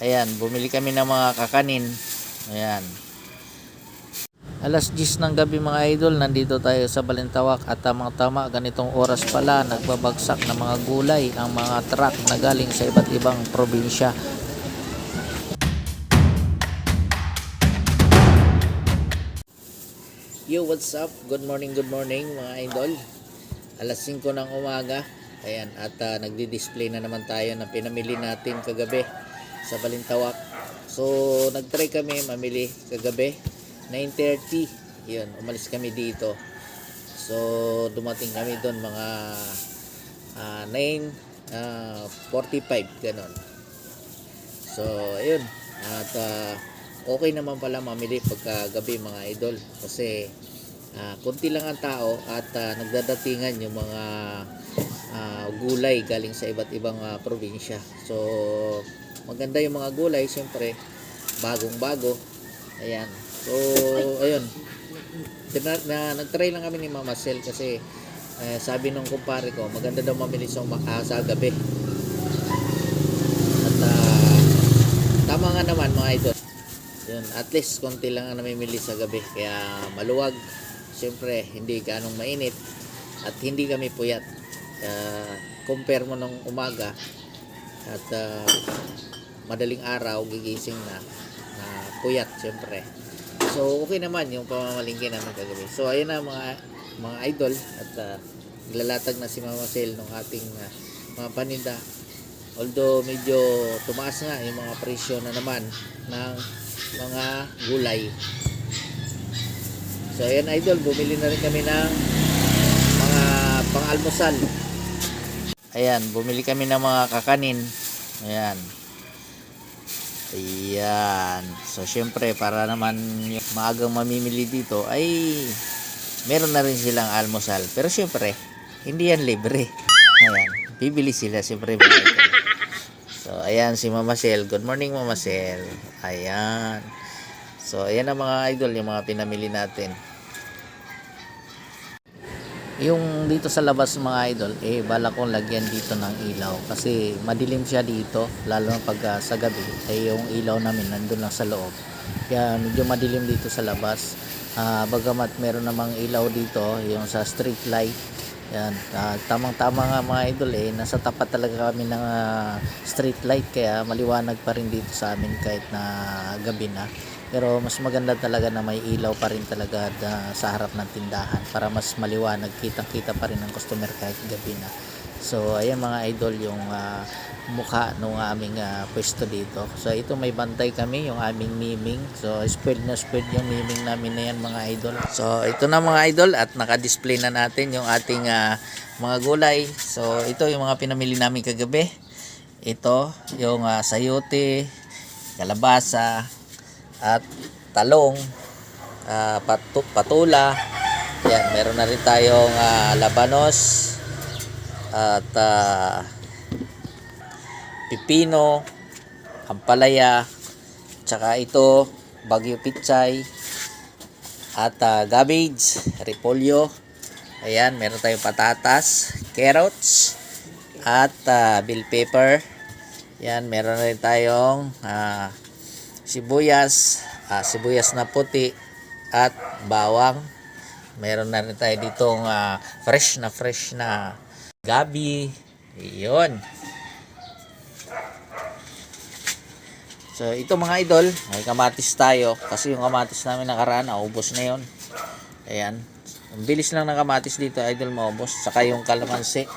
Ayan, bumili kami ng mga kakanin. Ayan. Alas 10 ng gabi mga idol, nandito tayo sa Balintawak at tamang-tama ganitong oras pala nagbabagsak ng mga gulay ang mga truck na galing sa iba't ibang probinsya. Yo, what's up? Good morning, good morning mga idol. Alas 5 ng umaga. Ayan, at ah, nagdi-display na naman tayo ng pinamili natin kagabi sa Balintawak. So, nag-try kami mamili kagabi. 9.30. Yun, umalis kami dito. So, dumating kami doon mga ah, 9.45, ganon. So, ayun. At ah, okay naman pala mamili pagka gabi mga idol. Kasi ah, konti lang ang tao at ah, nagdadatingan yung mga ah, gulay galing sa iba't ibang ah, probinsya. So, maganda yung mga gulay, siyempre, bagong-bago. Ayan. So, ayun. Tina- na, nag-try lang kami ni Mama Sel kasi eh, sabi nung kumpare ko, maganda daw mamili ah, sa gabi. At ah, tama nga naman mga idol. Yun, at least konti lang ang namimili sa gabi. Kaya maluwag. Siyempre, hindi ganong mainit. At hindi kami puyat. Ah, compare mo nung umaga at ah, madaling araw gigising na na puyat siyempre. So okay naman yung pamamalingki namin kagabi. So ayun na mga mga idol at ah, naglalatag na si Mama Sel ng ating ah, mga paninda. Although medyo tumaas nga yung mga presyo na naman ng mga gulay. So ayan idol, bumili na rin kami ng mga pang-almusal. Ayan, bumili kami ng mga kakanin. Ayan. Ayan. So, syempre, para naman yung maagang mamimili dito, ay meron na rin silang almusal. Pero syempre, hindi yan libre. Ayan. Bibili sila, syempre. So, ayan si Mama Sel. Good morning, Mama Sel. Ayan. So, ayan ang mga idol, yung mga pinamili natin. Yung dito sa labas mga idol, eh bala kong lagyan dito ng ilaw kasi madilim siya dito lalo na pag ah, sa gabi ay yung ilaw namin nandun lang sa loob. Kaya medyo madilim dito sa labas. Ah, bagamat meron namang ilaw dito yung sa street light. Yan, ah, tamang-tama nga mga idol eh nasa tapat talaga kami ng ah, street light kaya maliwanag pa rin dito sa amin kahit na gabi na. Pero mas maganda talaga na may ilaw pa rin talaga da- sa harap ng tindahan para mas maliwanag, kitang-kita pa rin ng customer kahit gabi na. So, ayan mga idol yung ah, mukha ng aming ah, pwesto dito. So, ito may bantay kami, yung aming miming. So, spread na spread yung miming namin na yan mga idol. So, ito na mga idol at naka-display na natin yung ating ah, mga gulay. So, ito yung mga pinamili namin kagabi. Ito, yung ah, sayote, kalabasa, at talong, ah, patu- patula. Yan, meron na rin tayong ah, labanos at ah, pipino, ampalaya, tsaka ito, bagyo pichay, at ah, cabbage, repolyo. Ayan, meron tayong patatas, carrots, at ah, bell pepper. Yan, meron na rin tayong ah, sibuyas, ah, sibuyas na puti at bawang. Meron na rin tayo ditong ah, fresh na fresh na gabi. Iyon. So ito mga idol, may kamatis tayo kasi yung kamatis namin nakaraan naubos na yon. Ayan. Ang bilis lang ng kamatis dito idol maubos. Saka yung kalamansi.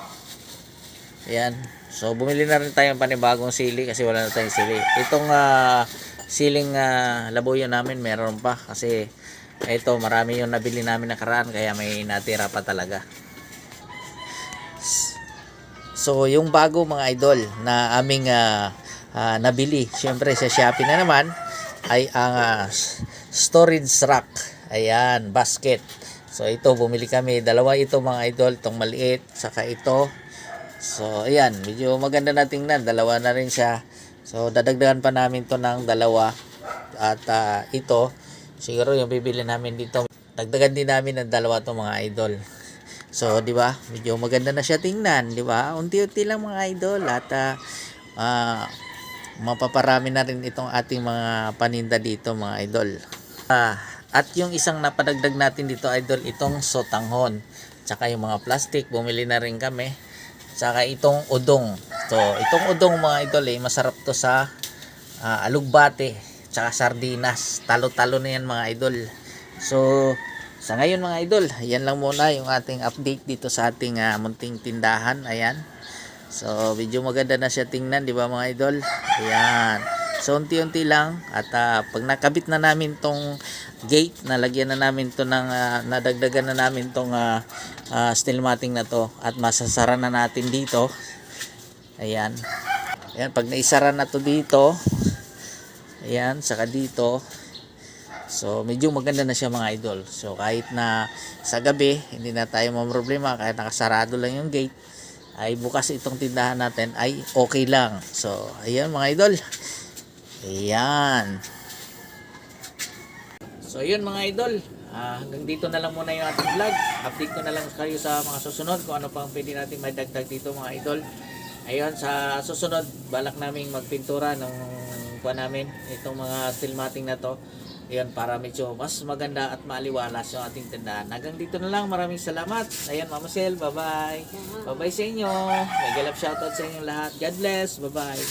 Ayan. So bumili na rin tayo ng panibagong sili kasi wala na tayong sili. Itong ah, siling ah, labuyo namin meron pa kasi ito marami yung nabili namin nakaraan kaya may natira pa talaga. So yung bago mga idol na aming ah, ah, nabili syempre sa Shopee na naman ay ang s- storage rack. Ayan, basket. So ito bumili kami dalawa ito mga idol, itong maliit saka ito. So ayan, medyo maganda na tingnan, dalawa na rin siya. So dadagdagan pa namin to ng dalawa at ah, ito siguro yung bibili namin dito. Dagdagan din namin ng dalawa to mga idol. So, di ba? Medyo maganda na siya tingnan, di ba? Unti-unti lang mga idol at ah, mapaparami na rin itong ating mga paninda dito mga idol. Ah, at yung isang napadagdag natin dito idol, itong sotanghon. Tsaka yung mga plastic, bumili na rin kami. Tsaka itong udong. So, itong udong mga idol eh, masarap to sa ah, alugbate. Tsaka sardinas. Talo-talo na yan mga idol. So, sa ngayon mga idol, yan lang muna yung ating update dito sa ating ah, munting tindahan. Ayan. So, medyo maganda na siya tingnan, di ba mga idol? Ayan. So, unti-unti lang. At ah, pag nakabit na namin tong gate, nalagyan na namin to ng, ah, nadagdagan na namin tong uh, steel matting na to. At masasara na natin dito. Ayan. Ayan, pag naisara na to dito, ayan, saka dito, So, medyo maganda na siya mga idol. So, kahit na sa gabi, hindi na tayo problema kahit nakasarado lang yung gate, ay bukas itong tindahan natin ay okay lang. So, ayan mga idol. Ayan. So, yun mga idol. Ah, hanggang dito na lang muna yung ating vlog. Update ko na lang kayo sa mga susunod kung ano pang pwede natin madagdag dito mga idol. Ayun, sa susunod, balak naming magpintura ng kuha namin itong mga steel matting na to. Ayun, para medyo mas maganda at maaliwalas yung ating tindahan. Hanggang dito na lang. Maraming salamat. Ayan, Mama Sel. Bye-bye. Bye-bye sa inyo. May galap shoutout sa inyong lahat. God bless. Bye-bye.